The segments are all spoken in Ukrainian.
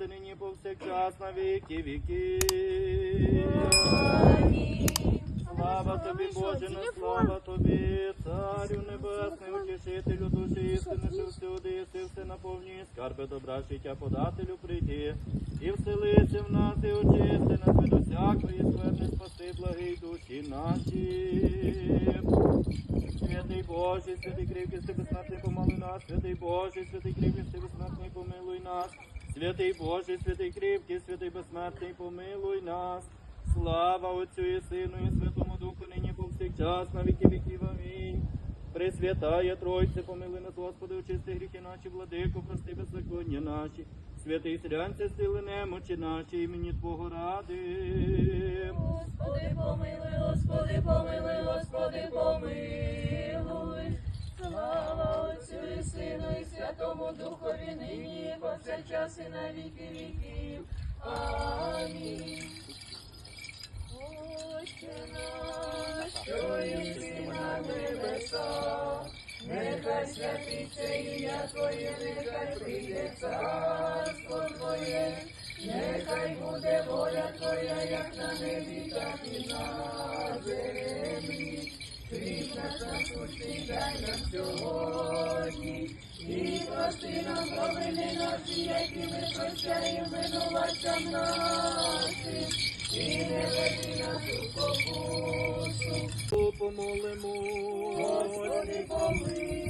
ти нині повсякчас на віки віки. Слава тобі, Боже, на слава тобі, Царю Небесний, утішителю душі істини, що всюди єси, все наповнює, скарби добра життя подателю прийди, і вселися в нас, і очисти нас від усякої скверни, спаси благий душі наші. Святий Боже, святий кріпкий, безсмертний, помилуй нас, святий Боже, святий кріпкий, безсмертний, помилуй нас, святий Боже, святий кріпкий, святий безсмертний, помилуй нас. Слава Отцю і Сину, і Святому Духу, нині повсякчас, на віки віків. Амінь. Пресвятая Тройце, помилуй нас, Господи, очисти гріхи наші, владико, прости беззаконня наші. Святий селянця, сили немочі наші, імені Твого ради. Господи, помилуй, Господи, помилуй, Господи, помилуй. Слава Отцю і Сину і Святому Духові нині, і повсякчас і на віки віків. Амінь. Отче наш, що єси на небесах, нехай святиться ім'я Твоє, нехай прийде царство Твоє, нехай буде воля Твоя, як на небі, так і на землі. Хліб наш насущний дай нам сьогодні, і прости нам провини наші, які ми прощаємо винуватцям нашим, і не веди нас у покусу. Помолимо. Господи, помилуй.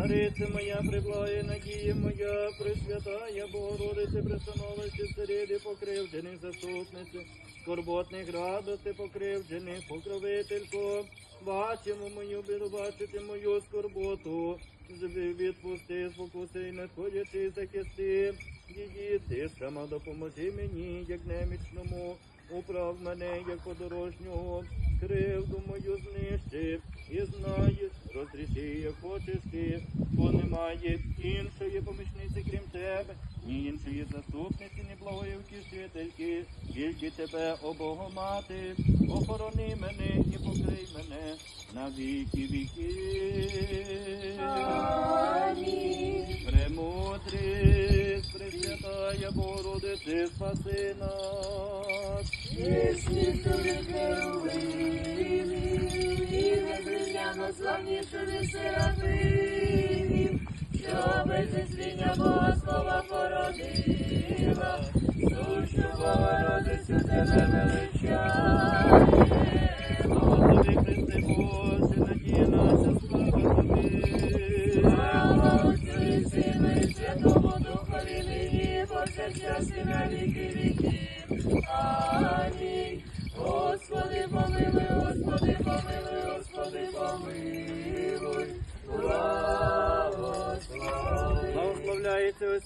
Царице моя, приблагає надія моя, Пресвятая Богородице, пристановище середі покривджених заступниці, скорботних радости покривджених, покровителько, бачимо мою біду, бачити мою скорботу, Зви- відпусти, спокуси і надходячи захисти, її ти сама допоможи мені, як немічному, управ мене, як подорожнього, кривду мою знищи, і знаєш, як хочеш ти, бо немає іншої помічниці, крім тебе, ні іншої заступниці, ні благої втішительки, тільки тебе, о Богомати, охорони мене і покрий мене на віки віки. Амінь. Премудрість, Пресвятая Богородице, спаси нас. Єсмі тобі херовимів, і незрівняно славнішими серафимів, що Бога слова породила, сущу Богородицю тебе величаємо. Тобі, Христе Боже,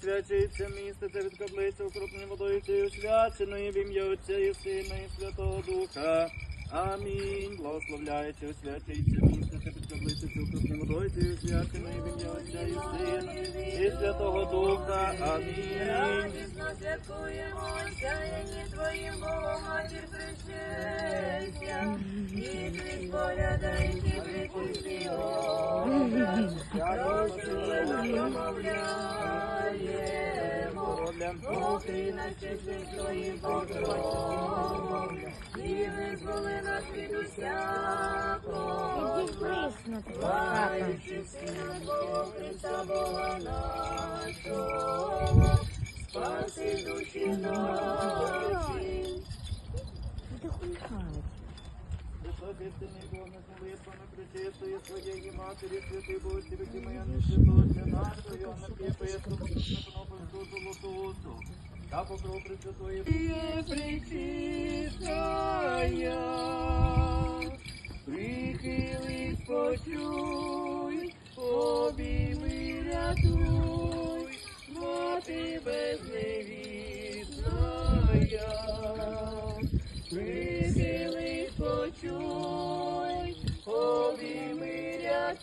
освячується місце, це від каплиці водою цією освяченою в ім'я Отця і Сина і Святого Духа. Амінь. Благословляється, освячується місце, це від каплиці окропною водою цією освяченою в ім'я Отця і Сина і Святого Духа. Амінь. Радісно святкуємо осяянні Твоїм Богом, матір причастя, і крізь поляда, і припусти образ, промовляємо, Чистим Твоїм покровом, і визволи нас від усякого. Сина Бога, Христа Бога нашого, спаси душі наші. Високістиний Бог над молитвами причистої своєї матері, святий Божі, віки моя не святоча нашою, а напіпає собі на кнопочку золоту. Та покров причистая,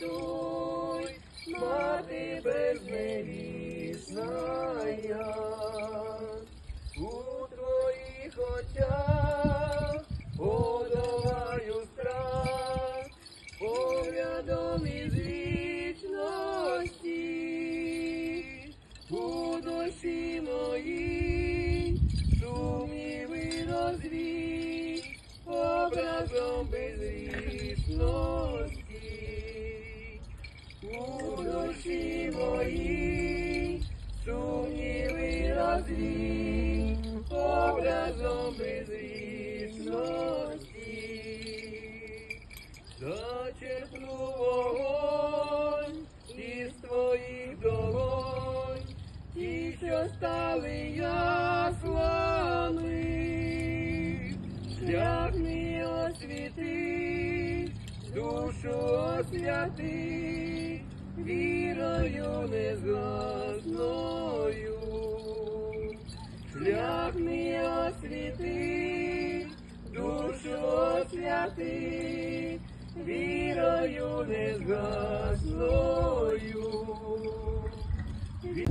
рятуй, мати безневісная. У твоїх очах подолаю страх, поглядом із вічності, у душі душі мої, сумніви розвій, образом душі моїй сумніви розвій, образом безрічності. Зачерпну вогонь із твоїх долонь, ті, що стали яслами, шлях мій освіти, душу освяти, вірою незгасною. Шлях мій освіти, душу освяти, вірою незгасною. Від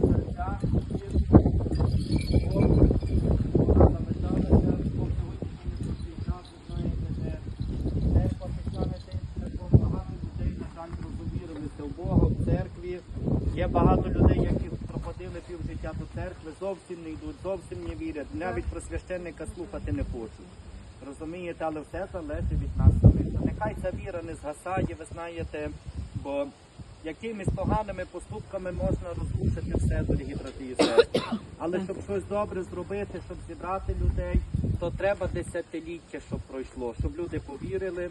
Церква пішла не тим шляхом, багато людей, на жаль, розумірилися в Бога, в церкві. Є багато людей, які півжиття до церкви, зовсім не йдуть, зовсім не вірять, навіть про священника слухати не хочуть. Розумієте, але все залежить від нас самих. Нехай ця віра не згасає, ви знаєте, бо якимись поганими поступками можна розрушити все, дорогі брати і сестри. Але щоб щось добре зробити, щоб зібрати людей, то треба десятиліття, щоб пройшло, щоб люди повірили,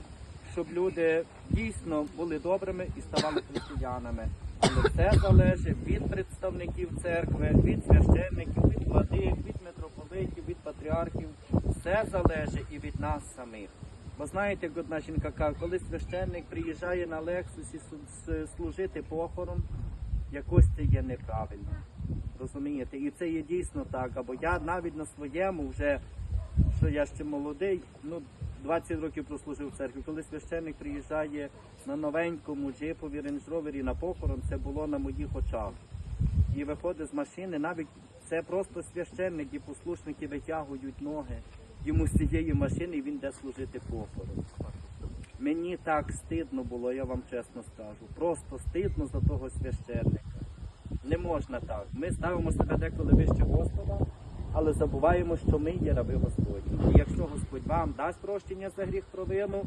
щоб люди дійсно були добрими і ставали християнами. Але все залежить від представників церкви, від священників, від владик, від митрополитів, від патріархів. Все залежить і від нас самих. Бо знаєте, як одна жінка каже, коли священник приїжджає на Лексусі служити похорон, якось це є неправильно. Розумієте? І це є дійсно так. Або я навіть на своєму вже, що я ще молодий, ну 20 років прослужив в церкві. Коли священник приїжджає на новенькому джипові рейндж-ровері на похорон, це було на моїх очах. І виходить з машини, навіть це просто священник і послушники витягують ноги йому з цієї машини, і він йде служити похорон. Мені так стидно було, я вам чесно скажу. Просто стидно за того священника. Не можна так. Ми ставимо себе деколи вище Господа, але забуваємо, що ми є раби Господні. І якщо Господь вам дасть прощення за гріх провину,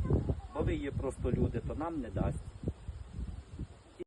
бо ви є просто люди, то нам не дасть.